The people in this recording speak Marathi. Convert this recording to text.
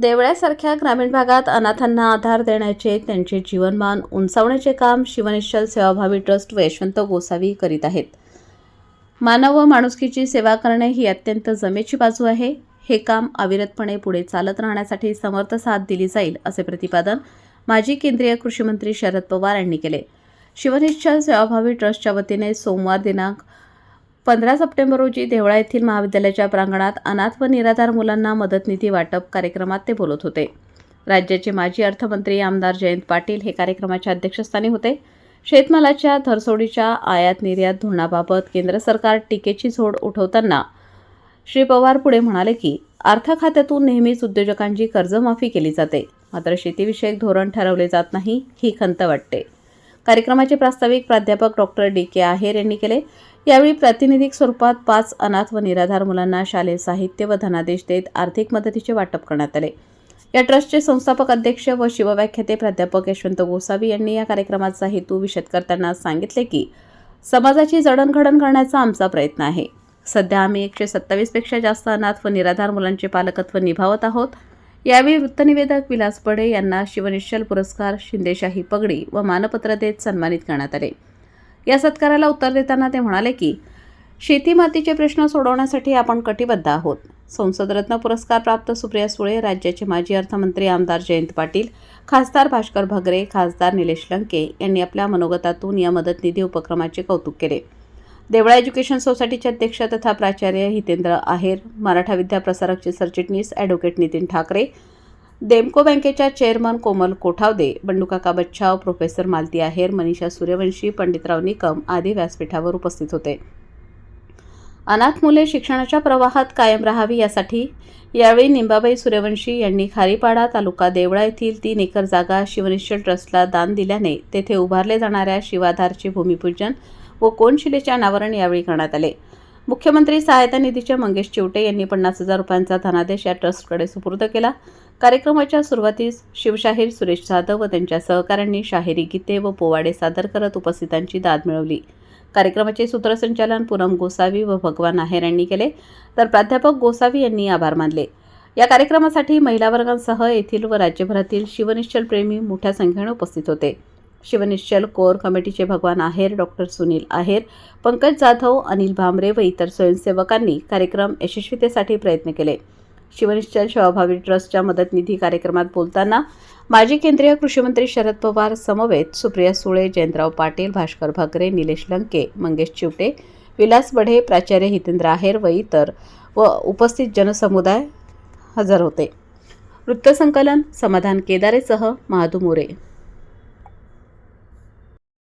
देवळ्यासारख्या ग्रामीण भागात अनाथांना आधार देण्याचे त्यांचे जीवनमान उंचावण्याचे काम शिवनिश्चल सेवाभावी ट्रस्ट व यशवंत गोसावी करीत आहेत. मानव व माणुसकीची सेवा करणे ही अत्यंत जमेची बाजू आहे. हे काम अविरतपणे पुढे चालत राहण्यासाठी समर्थ साथ दिली जाईल असे प्रतिपादन माजी केंद्रीय कृषीमंत्री शरद पवार यांनी केले. शिवनिश्चल सेवाभावी ट्रस्टच्या वतीने सोमवार दिनांक पंधरा सप्टेंबर रोजी देवळा येथील महाविद्यालयाच्या प्रांगणात अनाथ व निराधार मुलांना मदतनिधी वाटप कार्यक्रमात ते बोलत होते. राज्याचे माजी अर्थमंत्री आमदार जयंत पाटील हे कार्यक्रमाच्या अध्यक्षस्थानी होते. शेतमालाच्या धरसोडीच्या आयात निर्यात धोरणाबाबत केंद्र सरकार टीकेची झोड उठवताना श्री पवार पुढे म्हणाले की अर्थ खात्यातून नेहमीच उद्योजकांची कर्जमाफी केली जाते. मात्र शेतीविषयक धोरण ठरवले जात नाही ही खंत वाटते. कार्यक्रमाचे प्रास्ताविक प्राध्यापक डॉक्टर डी के आहेर यांनी केले. यावेळी प्रातिनिधिक स्वरूपात पाच अनाथ व निराधार मुलांना शालेय साहित्य व धनादेश देत आर्थिक मदतीचे वाटप करण्यात आले. या ट्रस्टचे संस्थापक अध्यक्ष व शिवव्याख्याते प्राध्यापक यशवंत गोसावी यांनी या कार्यक्रमाचा हेतू विशद करताना सांगितले की समाजाची जडणघडण करण्याचा आमचा प्रयत्न आहे. सध्या आम्ही एकशे सत्तावीसपेक्षा जास्त अनाथ व निराधार मुलांचे पालकत्व निभावत आहोत. यावेळी वृत्तनिवेदक विलास पडे यांना शिवनिश्चल पुरस्कार शिंदेशाही पगडी व मानपत्र देत सन्मानित करण्यात आले. या सत्काराला उत्तर देताना ते म्हणाले की शेती मातीचे प्रश्न सोडवण्यासाठी आपण कटिबद्ध आहोत. संसदरत्न पुरस्कार प्राप्त सुप्रिया सुळे राज्याचे माजी अर्थमंत्री आमदार जयंत पाटील खासदार भास्कर भगरे खासदार निलेश लंके यांनी आपल्या मनोगतातून या मदत निधी उपक्रमाचे कौतुक केले. देवळा एज्युकेशन सोसायटीचे अध्यक्ष तथा प्राचार्य हितेंद्र आहेर मराठा विद्या प्रसारकचे सरचिटणीस ॲडव्होकेट नितीन ठाकरे देमको बँकेच्या चेअरमन कोमल कोठावदे बंडूकाका बच्छाव प्रोफेसर मालती आहेर मनीषा सूर्यवंशी पंडितराव निकम आदी व्यासपीठावर उपस्थित होते. अनाथ मुले शिक्षणाच्या प्रवाहात कायम राहावी यासाठी यावेळी निंबाबाई सूर्यवंशी यांनी खारीपाडा तालुका देवळा येथील तीन एकर जागा शिवनिश्चल ट्रस्टला दान दिल्याने तेथे उभारले जाणाऱ्या शिवाधारचे भूमिपूजन व कोनशिलेचे अनावरण यावेळी करण्यात आले? मुख्यमंत्री सहायता निधीचे मंगेश चिवटे यांनी पन्नास हजार रुपयांचा धनादेश या ट्रस्टकडे सुपूर्द केला. कार्यक्रमाच्या सुरुवातीस शिवशाहीर सुरेश जाधव व त्यांच्या सहकाऱ्यांनी शाहिरी गीते व पोवाडे सादर करत उपस्थितांची दाद मिळवली. कार्यक्रमाचे सूत्रसंचालन पूनम गोसावी व भगवान आहेर यांनी केले तर प्राध्यापक गोसावी यांनी आभार मानले. या कार्यक्रमासाठी महिला वर्गांसह येथील व राज्यभरातील शिवनिश्चल प्रेमी मोठ्या संख्येने उपस्थित होते. शिवनिश्चल कोर कमिटीचे भगवान आहेर डॉक्टर सुनील आहेर पंकज जाधव अनिल भामरे व इतर स्वयंसेवकांनी कार्यक्रम यशस्वीतेसाठी प्रयत्न केले. शिवनिश्चल सेवाभावी ट्रस्टच्या मदत निधी कार्यक्रमात बोलताना माजी केंद्रीय कृषीमंत्री शरद पवार समवेत सुप्रिया सुळे जयंतराव पाटील भास्कर भाकरे निलेश लंके मंगेश चिवटे विलास बढे प्राचार्य हितेंद्र आहेर व इतर व उपस्थित जनसमुदाय हजर होते. वृत्तसंकलन समाधान केदारेसह महादू मोरे